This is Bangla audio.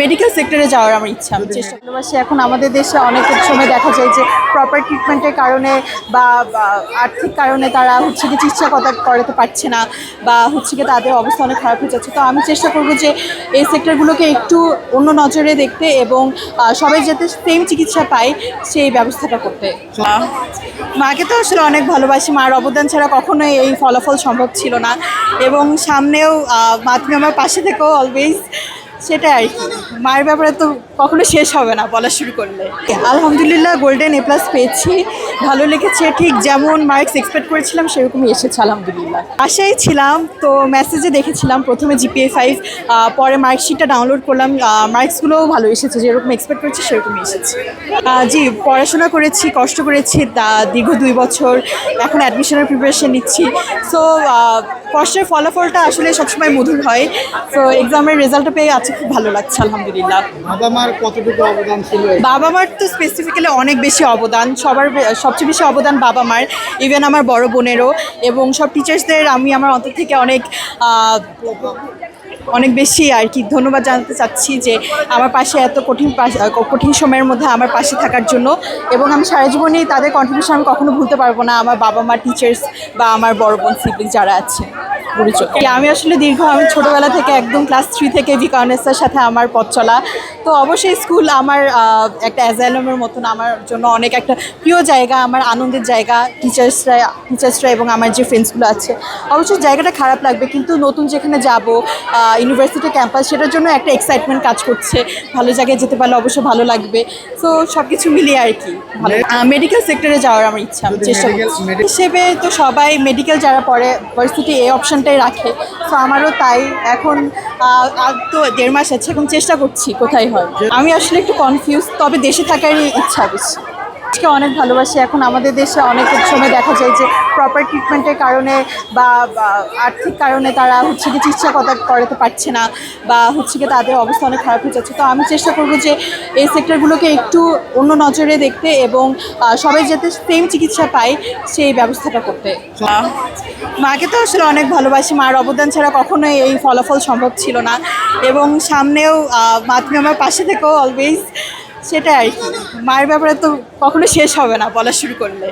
মেডিকেল সেক্টরে যাওয়ার আমার ইচ্ছা আমি চেষ্টা ভালোবাসি এখন আমাদের দেশে অনেক সময় দেখা যায় যে প্রপার ট্রিটমেন্টের কারণে বা আর্থিক কারণে তারা হচ্ছে কি চিকিৎসা কথা করাতে পারছে না বা হচ্ছে কি তাদের অবস্থা অনেক খারাপ হয়ে যাচ্ছে। তো আমি চেষ্টা করব যে এই সেক্টরগুলোকে একটু অন্য নজরে দেখতে এবং সবাই যাতে সেম চিকিৎসা পায় সেই ব্যবস্থাটা করতে। মাকে তো আসলে অনেক ভালোবাসি মার অবদান ছাড়া কখনোই এই ফলাফল সম্ভব ছিল না। এবং সামনেও মা তুমি আমার পাশে থেকেও অলওয়েজ সেটাই। মায়ের ব্যাপারে তো কখনো শেষ হবে না বলা শুরু করলে। আলহামদুলিল্লাহ গোল্ডেন এ প্লাস পেয়েছি। ভালো লেগেছে, ঠিক যেমন মার্কস এক্সপেক্ট করেছিলাম, সেরকমই এসেছে আলহামদুলিল্লাহ। আশাই ছিলাম, তো মেসেজে দেখেছিলাম প্রথমে জিপিএ ফাইভ পরে মার্কশিটটা ডাউনলোড করলাম মার্কসগুলোও ভালো এসেছে, যেরকম এক্সপেক্ট করেছি, সেরকমই এসেছে। জি, পড়াশোনা করেছি, কষ্ট করেছি দীর্ঘ দুই বছর, এখন অ্যাডমিশনের প্রিপারেশন নিচ্ছি। সো কষ্টের ফলাফলটা আসলে সবসময় মধুর হয়। তো এক্সামের রেজাল্টটা পেয়ে আছে খুব ভালো লাগছে আলহামদুলিল্লাহ। বাবা মার কতটুকু অবদান ছিল? বাবা মার তো স্পেসিফিক্যালি অনেক বেশি অবদান। সবার সবচেয়ে বেশি অবদান বাবা মার ইভেন আমার বড় বোনেরও। এবং সব টিচার্সদের আমি আমার অন্তর থেকে অনেক অনেক বেশি আর কি ধন্যবাদ জানাতে চাচ্ছি যে আমার পাশে এত কঠিন পাশ- কঠিন সময়ের মধ্যে আমার পাশে থাকার জন্য। এবং আমি সারা জীবনেই তাদের কন্ট্রিবিউশন আমি কখনো ভুলতে পারব না আমার বাবা মা টিচার্স বা আমার বড় বোন সিবলিং যারা আছে। গুরুজন আমি আসলে দীর্ঘ আমি ছোটোবেলা থেকে একদম ক্লাস থ্রি থেকে বিকানেসের সাথে আমার পথ চলা। তো অবশ্যই স্কুল আমার একটা অ্যাজাইলামের মতন আমার জন্য অনেক একটা প্রিয় জায়গা আমার আনন্দের জায়গা টিচার্সরা টিচার্সরা এবং আমার যে ফ্রেন্ডসগুলো আছে। অবশ্যই জায়গাটা খারাপ লাগবে কিন্তু নতুন যেখানে যাব ইউনিভার্সিটি ক্যাম্পাস সেটার জন্য একটা এক্সাইটমেন্ট কাজ করছে। ভালো জায়গায় যেতে পারলে অবশ্যই ভালো লাগবে। তো সব কিছু মিলিয়ে আর কি ভালো। মেডিকেল সেক্টরে যাওয়ার আমার ইচ্ছা আমি চেষ্টা হিসেবে তো সবাই মেডিকেল যারা পড়ে ভার্সিটি এই অপশনটাই রাখে। তো আমারও তাই। এখন আর তো দেড় মাস আছে, এখন চেষ্টা করছি কোথায় হয়। আমি আসলে একটু কনফিউজ তবে দেশে থাকারই ইচ্ছা বেশি। আজকে অনেক ভালোবাসি। এখন আমাদের দেশে অনেক সময় দেখা যায় যে প্রপার ট্রিটমেন্টের কারণে বা আর্থিক কারণে তারা হচ্ছে কি চিকিৎসা কথা করাতে পারছে না বা হচ্ছে কি তাদের অবস্থা অনেক খারাপ হয়ে যাচ্ছে। তো আমি চেষ্টা করব যে এই সেক্টরগুলোকে একটু অন্য নজরে দেখতে এবং সবাই যাতে সেম চিকিৎসা পায় সেই ব্যবস্থাটা করতে। মাকে তো আসলে অনেক ভালোবাসি। মার অবদান ছাড়া কখনোই এই ফলাফল সম্ভব ছিল না। এবং সামনেও আহ, মা তুমি আমার পাশে থেকেও অলওয়েজ সেটাই। মায়ের ব্যাপারে তো কখনো শেষ হবে না বলা শুরু করলে।